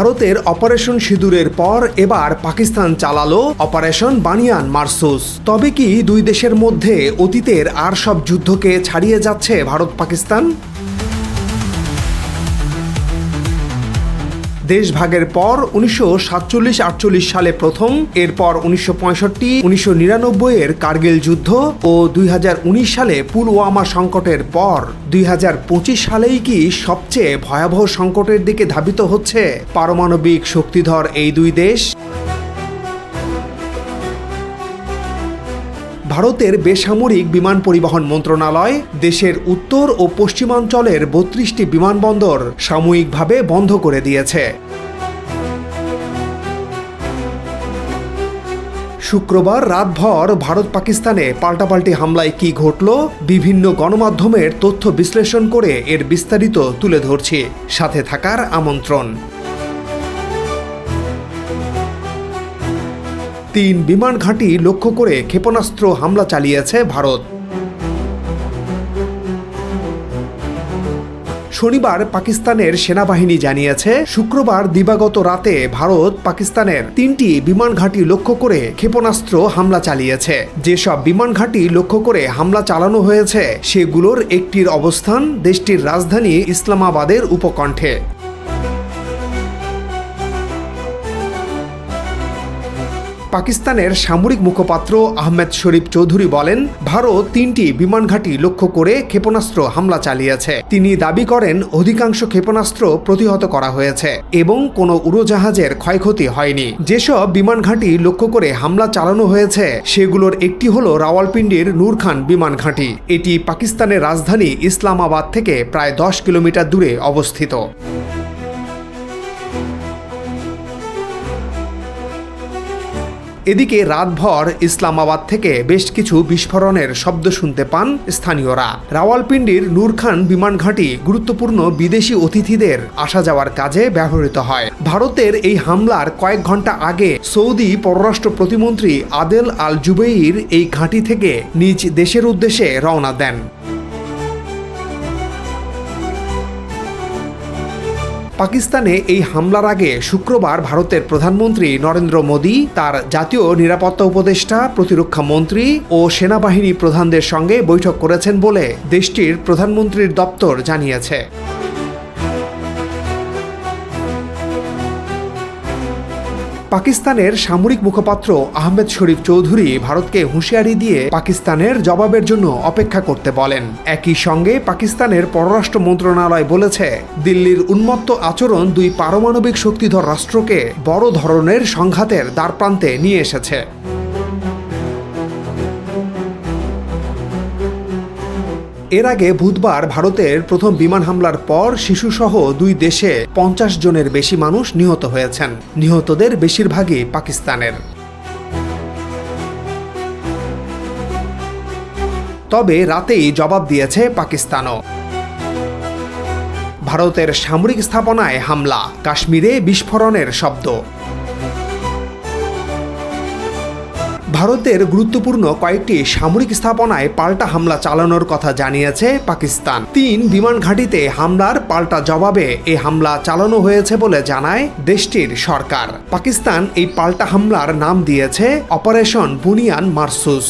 ভারতের অপারেশন সিঁদুরের পর এবার পাকিস্তান চালাল অপারেশন বানিয়ান মার্সুস। তবে কি দুই দেশের মধ্যে অতীতের আর সব যুদ্ধকে ছাড়িয়ে যাচ্ছে ভারত পাকিস্তান দেশভাগের পর উনিশশো সাতচল্লিশ আটচল্লিশ সালে প্রথম, এরপর উনিশশো পঁয়ষট্টি, উনিশশো এর কার্গিল যুদ্ধ ও দুই হাজার উনিশ সালে পুলওয়ামা সংকটের পর, দুই হাজার পঁচিশ সালেই কি সবচেয়ে ভয়াবহ সংকটের দিকে ধাবিত হচ্ছে পারমাণবিক শক্তিধর এই দুই দেশ? ভারতের বেসামরিক বিমান পরিবহন মন্ত্রণালয় দেশের উত্তর ও পশ্চিমাঞ্চলের বত্রিশটি বিমানবন্দর সাময়িকভাবে বন্ধ করে দিয়েছে। শুক্রবার রাতভর ভারত পাকিস্তানে পাল্টাপাল্টি হামলায় কি ঘটল, বিভিন্ন গণমাধ্যমের তথ্য বিশ্লেষণ করে এর বিস্তারিত তুলে ধরছি। সাথে থাকার আমন্ত্রণ। তিন বিমান ঘাঁটি লক্ষ্য করে ক্ষেপণাস্ত্র হামলা চালিয়েছে ভারত। শনিবার পাকিস্তানের সেনাবাহিনী জানিয়েছে, শুক্রবার দিবাগত রাতে ভারত পাকিস্তানের তিনটি বিমান ঘাঁটি লক্ষ্য করে ক্ষেপণাস্ত্র হামলা চালিয়েছে। যেসব বিমান ঘাঁটি লক্ষ্য করে হামলা চালানো হয়েছে, সেগুলোর একটির অবস্থান দেশটির রাজধানী ইসলামাবাদের উপকণ্ঠে। পাকিস্তানের সামরিক মুখপাত্র আহমেদ শরীফ চৌধুরী বলেন, ভারত তিনটি বিমান ঘাঁটি লক্ষ্য করে ক্ষেপণাস্ত্র হামলা চালিয়েছে। তিনি দাবি করেন, অধিকাংশ ক্ষেপণাস্ত্র প্রতিহত করা হয়েছে এবং কোনো উড়োজাহাজের ক্ষয়ক্ষতি হয়নি। যেসব বিমান ঘাঁটি লক্ষ্য করে হামলা চালানো হয়েছে, সেগুলোর একটি হল রাওয়ালপিন্ডির নূর খান বিমান ঘাঁটি। এটি পাকিস্তানের রাজধানী ইসলামাবাদ থেকে প্রায় দশ কিলোমিটার দূরে অবস্থিত। এদিকে রাতভর ইসলামাবাদ থেকে বেশ কিছু বিস্ফোরণের শব্দ শুনতে পান স্থানীয়রা। রাওয়ালপিন্ডির নূর খান বিমান ঘাঁটি গুরুত্বপূর্ণ বিদেশি অতিথিদের আসা যাওয়ার কাজে ব্যবহৃত হয়। ভারতের এই হামলার কয়েক ঘণ্টা আগে সৌদি পররাষ্ট্র প্রতিমন্ত্রী আদেল আল জুবেইর এই ঘাঁটি থেকে নিজ দেশের উদ্দেশ্যে রওনা দেন। পাকিস্তানে এই হামলার আগে শুক্রবার ভারতের প্রধানমন্ত্রী নরেন্দ্র মোদী, তার জাতীয় নিরাপত্তা উপদেষ্টা, প্রতিরক্ষা মন্ত্রী ও সেনাবাহিনী প্রধানদের সঙ্গে বৈঠক করেছেন বলে দেশটির প্রধানমন্ত্রীর দপ্তর জানিয়েছে। পাকিস্তানের সামরিক মুখপাত্র আহমেদ শরীফ চৌধুরী ভারতকে হুঁশিয়ারি দিয়ে পাকিস্তানের জবাবের জন্য অপেক্ষা করতে বলেন। একই সঙ্গে পাকিস্তানের পররাষ্ট্র মন্ত্রণালয় বলেছে, দিল্লির উন্মত্ত আচরণ দুই পারমাণবিক শক্তিধর রাষ্ট্রকে বড় ধরনের সংঘাতের দ্বারপ্রান্তে নিয়ে এসেছে। এর আগে বুধবার ভারতের প্রথম বিমান হামলার পর শিশুসহ দুই দেশে পঞ্চাশ জনের বেশি মানুষ নিহত হয়েছেন। নিহতদের বেশিরভাগই পাকিস্তানের। তবে রাতেই জবাব দিয়েছে পাকিস্তানও। ভারতের সামরিক স্থাপনায় হামলা, কাশ্মীরে বিস্ফোরণের শব্দ। ভারতের গুরুত্বপূর্ণ কয়েকটি সামরিক স্থাপনায় পাল্টা হামলা চালানোর কথা জানিয়েছে পাকিস্তান। তিন বিমান ঘাঁটিতে হামলার পাল্টা জবাবে এই হামলা চালানো হয়েছে বলে জানায় দেশটির সরকার। পাকিস্তান এই পাল্টা হামলার নাম দিয়েছে অপারেশন বুনিয়ান মার্সুস।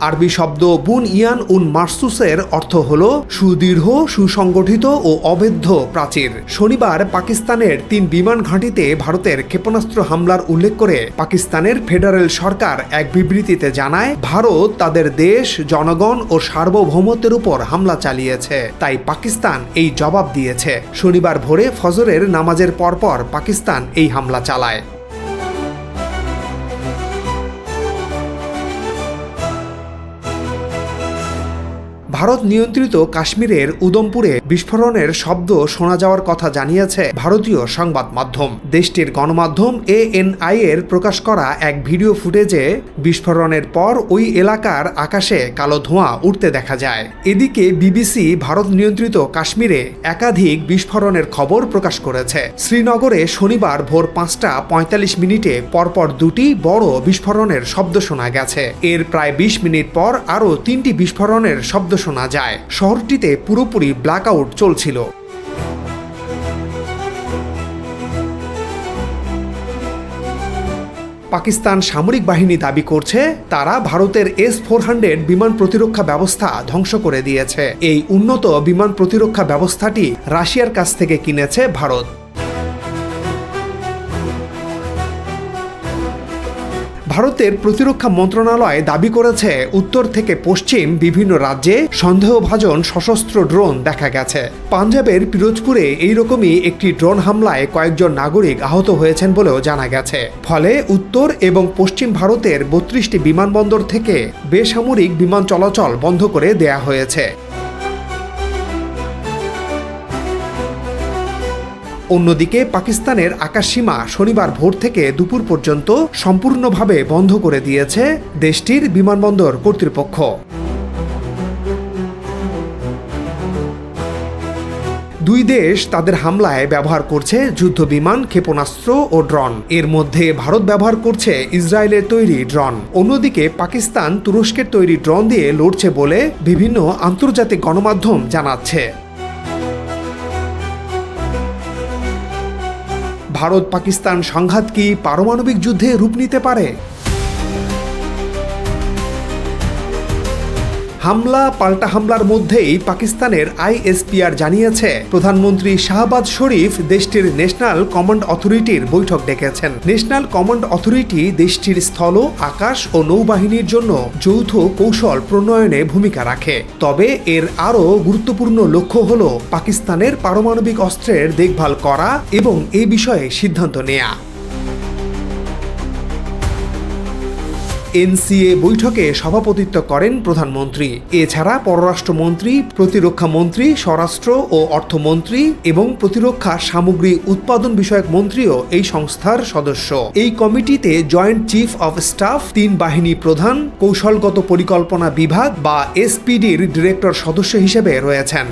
আরবি শব্দ বুন ইয়ান উন মার্সুসের অর্থ হল সুদীর্ঘ, সুসংগঠিত ও অবেধ্য প্রাচীর। শনিবার পাকিস্তানের তিন বিমান ঘাঁটিতে ভারতের ক্ষেপণাস্ত্র হামলার উল্লেখ করে পাকিস্তানের ফেডারেল সরকার এক বিবৃতিতে জানায়, ভারত তাদের দেশ, জনগণ ও সার্বভৌমত্বের উপর হামলা চালিয়েছে। তাই পাকিস্তান এই জবাব দিয়েছে। শনিবার ভোরে ফজরের নামাজের পরপর পাকিস্তান এই হামলা চালায়। ভারত নিয়ন্ত্রিত কাশ্মীরের উদমপুরে বিস্ফোরণের শব্দ শোনা যাওয়ার কথা জানিয়েছে ভারতীয় সংবাদ মাধ্যম। দেশটির গণমাধ্যম এএনআই এর প্রকাশ করা এক ভিডিও ফুটেজে বিস্ফোরণের পর ওই এলাকার আকাশে কালো ধোঁয়া উঠতে দেখা যায়। এদিকে বিবিসি ভারত নিয়ন্ত্রিত কাশ্মীরে একাধিক বিস্ফোরণের খবর প্রকাশ করেছে। শ্রীনগরে শনিবার ভোর পাঁচটা পঁয়তাল্লিশ মিনিটে পরপর দুটি বড় বিস্ফোরণের শব্দ শোনা গেছে। এর প্রায় বিশ মিনিট পর আরও তিনটি বিস্ফোরণের শব্দ শোনা যায়। শহরটিতে পুরোপুরি ব্ল্যাকআউট চলছিল। পাকিস্তান সামরিক বাহিনী দাবি করছে, তারা ভারতের এস ফোর হান্ড্রেড বিমান প্রতিরক্ষা ব্যবস্থা ধ্বংস করে দিয়েছে। এই উন্নত বিমান প্রতিরক্ষা ব্যবস্থাটি রাশিয়ার কাছ থেকে কিনেছে ভারত। ভারতের প্রতিরক্ষা মন্ত্রণালয় দাবি করেছে, উত্তর থেকে পশ্চিম বিভিন্ন রাজ্যে সন্দেহভাজন সশস্ত্র ড্রোন দেখা গেছে। পাঞ্জাবের পিরোজপুরে এইরকমই একটি ড্রোন হামলায় কয়েকজন নাগরিক আহত হয়েছেন বলেও জানা গেছে। ফলে উত্তর এবং পশ্চিম ভারতের বত্রিশটি বিমানবন্দর থেকে বেসামরিক বিমান চলাচল বন্ধ করে দেয়া হয়েছে। অন্যদিকে পাকিস্তানের আকাশসীমা শনিবার ভোর থেকে দুপুর পর্যন্ত সম্পূর্ণভাবে বন্ধ করে দিয়েছে দেশটির বিমানবন্দর কর্তৃপক্ষ। দুই দেশ তাদের হামলায় ব্যবহার করছে যুদ্ধ বিমান ক্ষেপণাস্ত্র ও ড্রোন। এর মধ্যে ভারত ব্যবহার করছে ইসরায়েলের তৈরি ড্রোন। অন্যদিকে পাকিস্তান তুরস্কের তৈরি ড্রোন দিয়ে লড়ছে বলে বিভিন্ন আন্তর্জাতিক গণমাধ্যম জানাচ্ছে। ভারত পাকিস্তান সংঘাত কি পারমাণবিক যুদ্ধে রূপ নিতে পারে? হামলা, পাল্টা হামলার মধ্যেই পাকিস্তানের আইএসপিআর জানিয়েছে। প্রধানমন্ত্রী শাহবাজ শরীফ দেশটির ন্যাশনাল কমান্ড অথরিটির বৈঠক ডেকেছেন। ন্যাশনাল কমান্ড অথরিটি দেশটির স্থল, আকাশ ও নৌবাহিনীর জন্য যৌথ কৌশল প্রণয়নে ভূমিকা রাখে। তবে এর আরও গুরুত্বপূর্ণ লক্ষ্য হল পাকিস্তানের পারমাণবিক অস্ত্রের দেখভাল করা এবং এ বিষয়ে সিদ্ধান্ত নেয়া। এনসিএ বৈঠকে সভাপতিত্ব করেন প্রধানমন্ত্রী। এছাড়া পররাষ্ট্রমন্ত্রী, প্রতিরক্ষা মন্ত্রী, স্বরাষ্ট্র ও অর্থমন্ত্রী এবং প্রতিরক্ষা সামগ্রী উৎপাদন বিষয়ক মন্ত্রীও এই সংস্থার সদস্য। এই কমিটিতে জয়েন্ট চিফ অব স্টাফ, তিন বাহিনী প্রধান, কৌশলগত পরিকল্পনা বিভাগ বা এসপিডির ডিরেক্টর সদস্য হিসেবে রয়েছেন।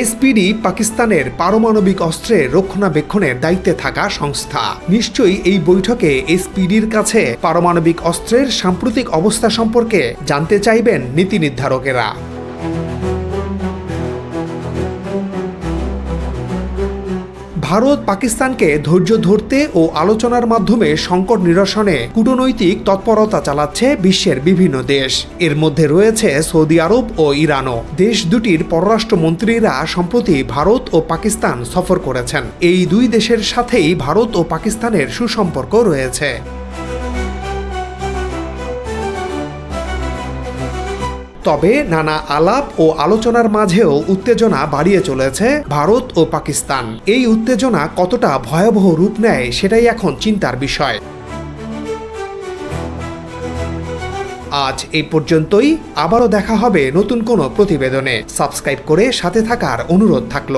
এসপিডি পাকিস্তানের পারমাণবিক অস্ত্রে রক্ষণাবেক্ষণের দায়িত্বে থাকা সংস্থা। নিশ্চয়ই এই বৈঠকে এসপিডির কাছে পারমাণবিক অস্ত্রের সাম্প্রতিক অবস্থা সম্পর্কে জানতে চাইবেন নীতি নির্ধারকেরা। ভারত পাকিস্তানকে ধৈর্য ধরতে ও আলোচনার মাধ্যমে সংকট নিরসনে কূটনৈতিক তৎপরতা চালাচ্ছে বিশ্বের বিভিন্ন দেশ। এর মধ্যে রয়েছে সৌদি আরব ও ইরানও। দেশ দুটির পররাষ্ট্রমন্ত্রীরা সম্প্রতি ভারত ও পাকিস্তান সফর করেছেন। এই দুই দেশের সাথেই ভারত ও পাকিস্তানের সুসম্পর্ক রয়েছে। তবে নানা আলাপ ও আলোচনার মাঝেও উত্তেজনা বাড়িয়ে চলেছে ভারত ও পাকিস্তান। এই উত্তেজনা কতটা ভয়াবহ রূপ নেয় সেটাই এখন চিন্তার বিষয়। আজ এই পর্যন্তই। আবারও দেখা হবে নতুন কোনো প্রতিবেদনে। সাবস্ক্রাইব করে সাথে থাকার অনুরোধ থাকল।